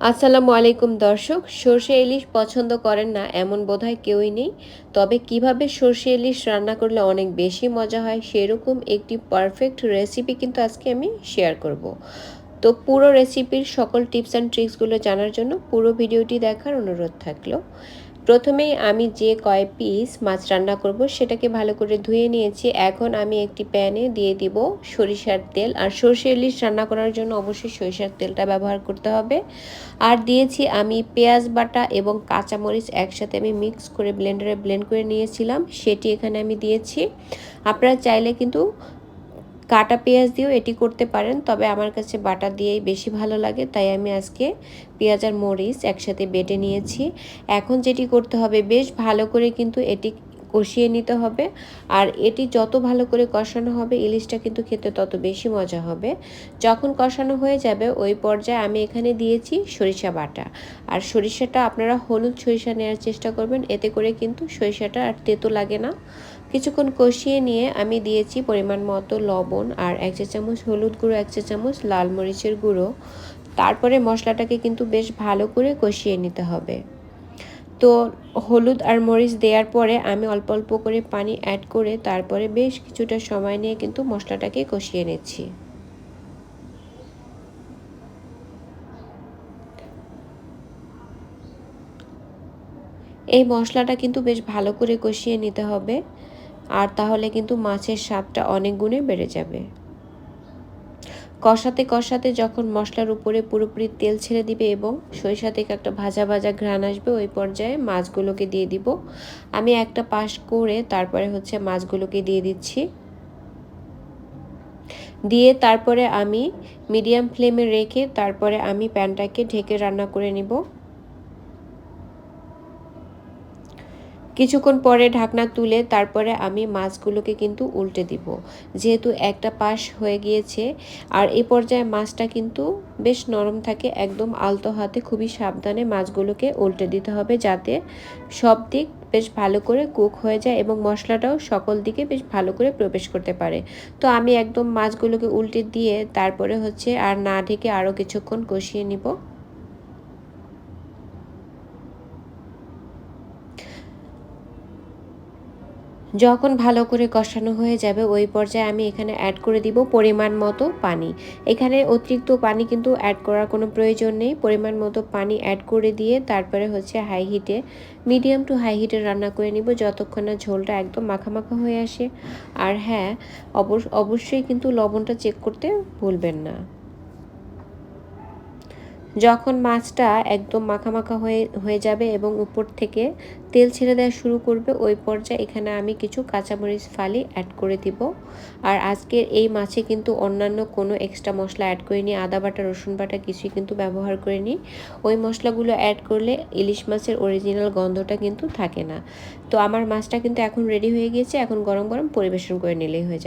আসসালামু আলাইকুম দর্শক, সর্ষে ইলিশ পছন্দ করেন না এমন বোধহয় কেউই নেই। তবে কীভাবে সর্ষে ইলিশ রান্না করলে অনেক বেশি মজা হয় সেরকম একটি পারফেক্ট রেসিপি কিন্তু আজকে আমি শেয়ার করব। তো পুরো রেসিপির সকল টিপস অ্যান্ড ট্রিক্সগুলো জানার জন্য পুরো ভিডিওটি দেখার অনুরোধ থাকল। প্রথমেই আমি যে কয় পিস মাছ রান্না করব সেটাকে ভালো করে ধুয়ে নিয়েছি। এখন আমি একটি প্যানে দিয়ে দিব সরিষার তেল। আর সর্ষে ইলিশ রান্না করার জন্য অবশ্যই সরিষার তেলটা ব্যবহার করতে হবে। আর দিয়েছি আমি পেঁয়াজ বাটা এবং কাঁচামরিচ একসাথে আমি মিক্স করে ব্লেন্ডারে ব্লেন্ড করে নিয়েছিলাম। সেটি এখানে আমি দিয়েছি। আপনারা চাইলে কিন্তু কাটা পেঁয়াজ দিয়েও এটি করতে পারেন, তবে আমার কাছে বাটা দিয়েই বেশি ভালো লাগে, তাই আমি আজকে পেঁয়াজ আর মরিচ একসাথে বেটে নিয়েছি। এখন যেটি করতে হবে, বেশ ভালো করে কিন্তু এটি কষিয়ে নিতে হবে। আর এটি যত ভালো করে কষানো হবে, ইলিশটা কিন্তু খেতে তত বেশি মজা হবে। যখন কষানো হয়ে যাবে, ওই পর্যায়ে আমি এখানে দিয়েছি সরিষা বাটা। আর সরিষাটা আপনারা হলুদ সরিষা নেওয়ার চেষ্টা করবেন, এতে করে কিন্তু সরিষাটা আর তেতো লাগে না। কিছুক্ষণ কষিয়ে নিয়ে আমি দিয়েছি পরিমাণ মতো লবণ আর এক চা চামচ হলুদ গুঁড়ো, এক চা চামচ লাল মরিচের গুঁড়ো। তারপরে মশলাটাকে কিন্তু বেশ ভালো করে কষিয়ে নিতে হবে। তো হলুদ আর মরিচ দেওয়ার পরে আমি অল্প অল্প করে পানি অ্যাড করে তারপরে বেশ কিছুটা সময় নিয়ে কিন্তু মশলাটাকে কষিয়ে নিচ্ছি। এই মশলাটা কিন্তু বেশ ভালো করে কষিয়ে নিতে হবে, আর তাহলে কিন্তু মাছের স্বাদটা অনেক গুণে বেড়ে যাবে। কষাতে কষাতে যখন মশলার উপরে পুরোপুরি তেল ছেড়ে দিবে এবং সরিষা থেকে একটা ভাজা ভাজা ঘ্রাণ আসবে, ওই পর্যায়ে মাছগুলোকে দিয়ে দিব। আমি একটা পাশ করে তারপরে হচ্ছে মাছগুলোকে দিয়ে দিচ্ছি। দিয়ে তারপরে আমি মিডিয়াম ফ্লেমে রেখে তারপরে আমি প্যানটাকে ঢেকে রান্না করে নিব। কিছুক্ষণ পরে ঢাকনা তুলে তারপরে আমি মাছগুলোকে কিন্তু উল্টে দিব। যেহেতু একটা পাশ হয়ে গিয়েছে, আর এই পর্যায়ে মাছটা কিন্তু বেশ নরম থাকে, একদম আলতো হাতে খুবই সাবধানে মাছগুলোকে উল্টে দিতে হবে যাতে সব দিক বেশ ভালো করে কুক হয়ে যায় এবং মশলাটাও সকল দিকে বেশ ভালো করে প্রবেশ করতে পারে। তো আমি একদম মাছগুলোকে উল্টে দিয়ে তারপরে হচ্ছে আর না ঢেকে আরও কিছুক্ষণ কষিয়ে নিব। যখন ভালো করে কষানো হয়ে যাবে, ওই পর্যায়ে আমি এখানে অ্যাড করে দিব পরিমাণ মতো পানি। এখানে অতিরিক্ত পানি কিন্তু অ্যাড করার কোনো প্রয়োজন নেই। পরিমাণ মতো পানি অ্যাড করে দিয়ে তারপরে হচ্ছে হাই হিটে মিডিয়াম টু হাই হিটে রান্না করে নিব যতক্ষণ না ঝোলটা একদম মাখামাখা হয়ে আসে। আর হ্যাঁ অবশ্যই কিন্তু লবণটা চেক করতে ভুলবেন না। যখন মাছটা একদম মাখা মাখা হয়ে হয়ে যাবে এবং উপর থেকে তেল ছেড়ে দেওয়া শুরু করবে, ওই পর্যায়ে এখানে আমি কিছু কাঁচামরিচ ফালি অ্যাড করে দিব। আর আজকের এই মাছে কিন্তু অন্যান্য কোনো এক্সট্রা মশলা অ্যাড করিনি, আদা বাটা, রসুন বাটা কিছুই কিন্তু ব্যবহার করিনি। ওই মশলাগুলো অ্যাড করলে ইলিশ মাছের অরিজিনাল গন্ধটা কিন্তু থাকে না। তো আমার মাছটা কিন্তু এখন রেডি হয়ে গিয়েছে, এখন গরম গরম পরিবেশন করে নিলেই হয়ে যাবে।